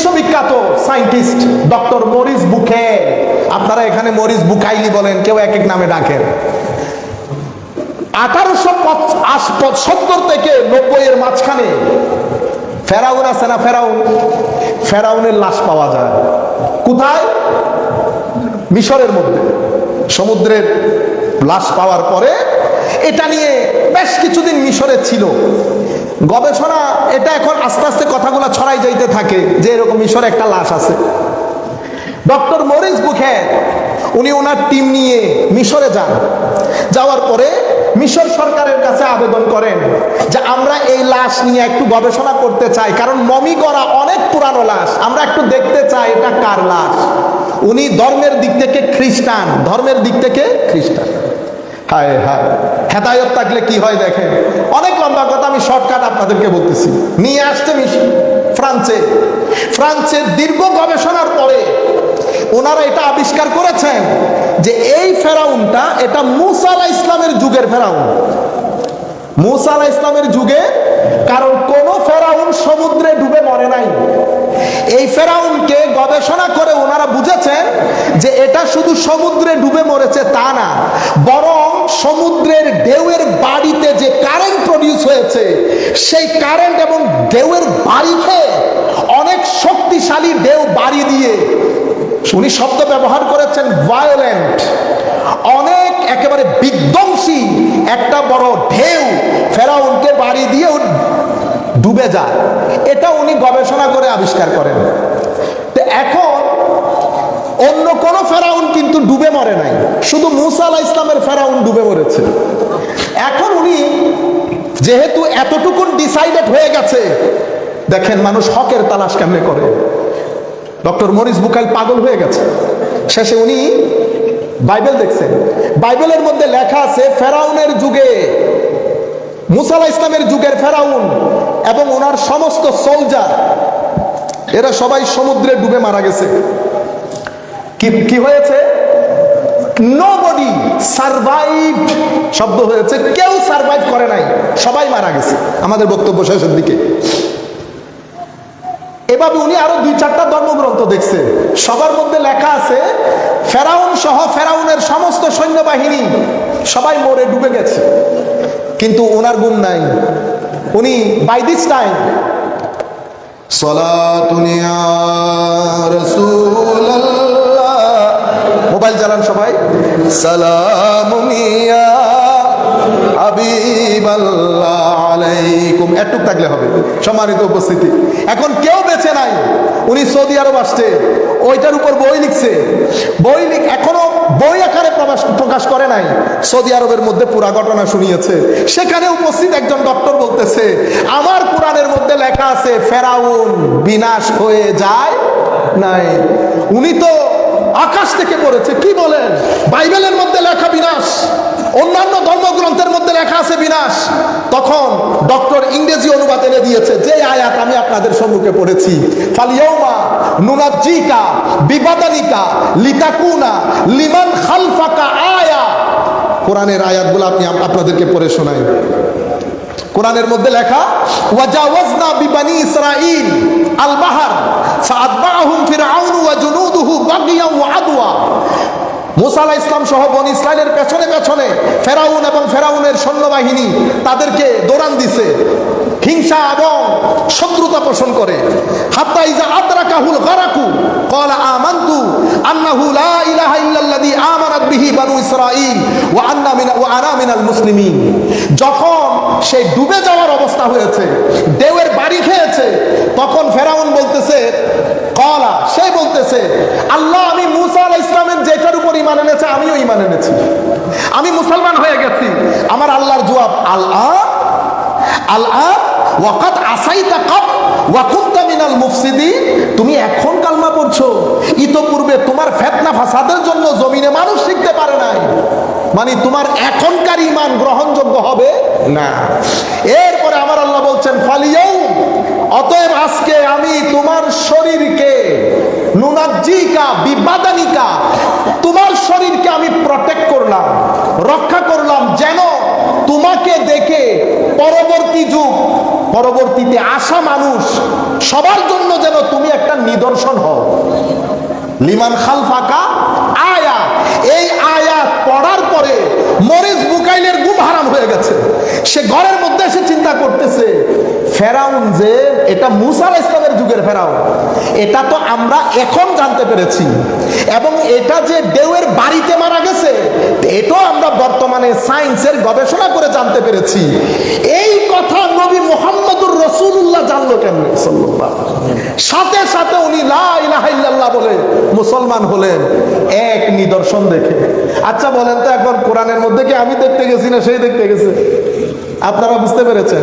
বিশ্ববিখ্যাত scientist doctor Morris বুকে আপনারা এখানে মরিস বুকাইলি বলেন, কেউ এক এক নামে ডাকেন। আঠারোশো সত্তর থেকে নব্বই এর মাঝখানে ফেরাউন আছে না ফেরাউন? ফেরাউনের লাশ পাওয়া যায়। কোথায়? মিশরের মধ্যে। সমুদ্রের লাশ পাওয়ার পরে এটা নিয়ে বেশ কিছুদিন মিশরে ছিল। গবেষণা, এটা এখন আস্তে আস্তে কথাগুলো ছড়াই যাইতে থাকে, যে এরকম মিশরে একটা লাশ আছে। ডক্টর মরিস বুখের, উনি ওনার টিম নিয়ে মিশরে যান। যাওয়ার পরে মিশর সরকারের কাছে আবেদন করেন যে আমরা এই লাশ নিয়ে একটু গবেষণা করতে চাই, কারণ মমি করা অনেক পুরানো লাশ, আমরা একটু দেখতে চাই এটা কার লাশ। উনি ধর্মের দিক থেকে খ্রিস্টান, ধর্মের দিক থেকে খ্রিস্টান। হায় হায়। হেদায়ত থাকলে কি হয় দেখেন? অনেক লম্বা কথা আমি শর্টকাট আপনাদেরকে বলতেছি। নিয়ে আসতে মিশ- ফ্রান্সে। ফ্রান্সের দীর্ঘ গবেষণার পরে ওনারা এটা আবিষ্কার করেছেন যে এই ফেরাউনটা এটা মুসা আলাহ ইসলামের যুগের ফেরাউন। মুসা আলাহ ইসলামের যুগে কারণ কোন ফেরাউন সমুদ্রে ডুবে মরে নাই। এই ফেরাউনকে গবেষণা করে ওনারা বুঝেছেন যে এটা শুধু সমুদ্রে ডুবে মরেছে তা না, বরং সমুদ্রের ঢেউয়ের বাড়িতে যে কারেন্ট প্রডিউস হয়েছে, সেই কারেন্ট এবং ঢেউয়ের বাড়িতে অনেক শক্তিশালী ঢেউ বাড়ি দিয়ে, উনি শব্দ ব্যবহার করেছেন ভায়োলেন্ট অনেক একেবারে বিধ্বংসী একটা বড় ঢেউ ফেরাউনকে বাড়ি দিয়ে ডুবে যায়। এটা উনি গবেষণা করে আবিষ্কার করেন। তো এখন অন্য কোন ফেরাউন কিন্তু ডুবে মরে নাই। শুধু মুসা আলাহ ইসলামের ফেরাউন ডুবে মরেছে। এখন উনি যেহেতু এতটুকুন ডিসাইডেড হয়ে গেছে, দেখেন মানুষ হকের তালাশ কেমনে করে? ডক্টর মরিস বুকাইল পাগল হয়ে গেছে। শেষে উনি বাইবেল দেখছেন। বাইবেলের মধ্যে লেখা আছে, ফেরাউনের যুগে মুসালা ইসলামের যুগের ফেরাউন এবং ওনার সমস্ত সোলজার এরা সবাই সমুদ্রে ডুবে মারা গেছে। কি কি হয়েছে? নোবডি সার্ভাইভ শব্দ হয়েছে, কেউ সার্ভাইভ করে নাই। সবাই মারা গেছে। আমাদের বক্তব্য শেষের দিকে। এভাবে উনি আরও দুই চারটা ধর্মগ্রন্থ দেখছে। সবার মধ্যে লেখা আছে, ফেরাউন সহ ফেরাউনের সমস্ত সৈন্যবাহিনী সবাই মরে ডুবে গেছে। কিন্তু ওনার গুণ নাই। উনি বাই দিস টাইম মোবাইল চালান সবাই। সালামুনিয়া আলাইকুম। এটুক থাকলে হবে, সম্মানিত উপস্থিতি। এখন কেউ বেছে নাই, উনি সৌদি আরব আসছে, ওইটার উপর বই লিখছে। বই লিখ এখনও বই আকারে প্রকাশ প্রকাশ করে নাই। সৌদি আরবের মধ্যে পুরা ঘটনা শুনিয়েছে। সেখানে উপস্থিত একজন ডক্টর বলতেছে, আমার কোরআনের মধ্যে লেখা আছে, ফেরাউন বিনাশ হয়ে যায় নাই। উনি তো আকাশ থেকে পড়েছে, কি বলেন? বাইবেলের মধ্যে লেখা বিনাশ, অন্যান্য ধর্মগ্রন্থের মধ্যে লেখা আছে বিনাশ। তখন ডক্টর ইংরেজি অনুবাদ এনে দিয়েছে, যে আয়াত আমি আপনাদের সম্মুখে পড়েছি, ফালিয়াউমা নুনাজ্জিকা বিবাদানিকা লিতাকুনা লিমান খালফাকা আয়া। কোরআনের আয়াতগুলো আপনি আপনাদেরকে পড়ে শোনাই। কোরআনের মধ্যে লেখা, ওয়াজাওয়াজনা বিবানি ইসরাইল আল বাহার ফাআতবাআহুম ফিরআউন। ওয়া জুনুদুহু বাগিয়ান ওয়া আদওয়া। মুসা আলাইহিস ইসলাম সহ বন ইসরায়েলের পেছনে পেছনে ফেরাউন এবং ফেরাউনের সৈন্যবাহিনী তাদেরকে দৌড়ান দিছে। হিংসা এবং শত্রুতা পোষণ করে। ওয়া যখন সে ডুবে যাওয়ার অবস্থা হয়েছে, দেওয়ের বাড়ি খেয়েছে, তখন ফেরাউন বলতেছে কলা বলতেছে আল্লাহ আমি মুসা আলাহ ইসলামের যেটার উপর ইমান এনেছে আমিও ইমান এনেছি। আমি মুসলমান হয়ে গেছি। আমার আল্লাহর জবাব আল্লাহ আল্লাহ ওয়াকাত আসাইতা কাপ ওয়াকুন্তা মিনাল মুফসিদিন। তুমি এখন কালমা পড়ছো। ইতোপূর্বে তোমার ফেতনা ফাসাদের জন্য জমিনে মানুষ শিখতে পারে নাই। মানে তোমার এখনকার ইমান গ্রহণযোগ্য হবে? না। আমার আল্লাহ বলছেন ফালিয়াও অতএব আজকে আমি তোমার শরীরকে বিবাদানিকা, তোমার শরীরকে আমি প্রটেক্ট করলাম, রক্ষা করলাম, যেন তোমাকে দেখে পরবর্তী যুগ, পরবর্তীতে আসা মানুষ, সবার জন্য যেন তুমি একটা নিদর্শন হও। লিমান খালফাকা আয়া এই আয়াত পড়ার পরে মরিস বুকাইলের গুম হারাম হয়ে গেছে সে ঘরের মধ্যে এসে করতেছে ফেরাউন যে, এটা মুসা আলাইহিস ইসলামের যুগের ফেরাউন। এটা তো আমরা এখন জানতে পেরেছি। এবং এটা যে ডেউয়ের বাড়িতে মারা গেছে, এটাও আমরা বর্তমানে সায়েন্সের গবেষণা করে জানতে পেরেছি। এই কথা নবী মোহাম্মদুর রসুল্লাহ জানলো সাল্লাল্লাহু সাথে সাথে উনি লা ইলাহা ইল্লাল্লাহ বলে মুসলমান হলেন। এক নিদর্শন দেখে। আচ্ছা বলেন তো এখন কোরআনের মধ্যে কি আমি দেখতে গেছি না সেই দেখতে গেছে? আপনারা বুঝতে পেরেছেন?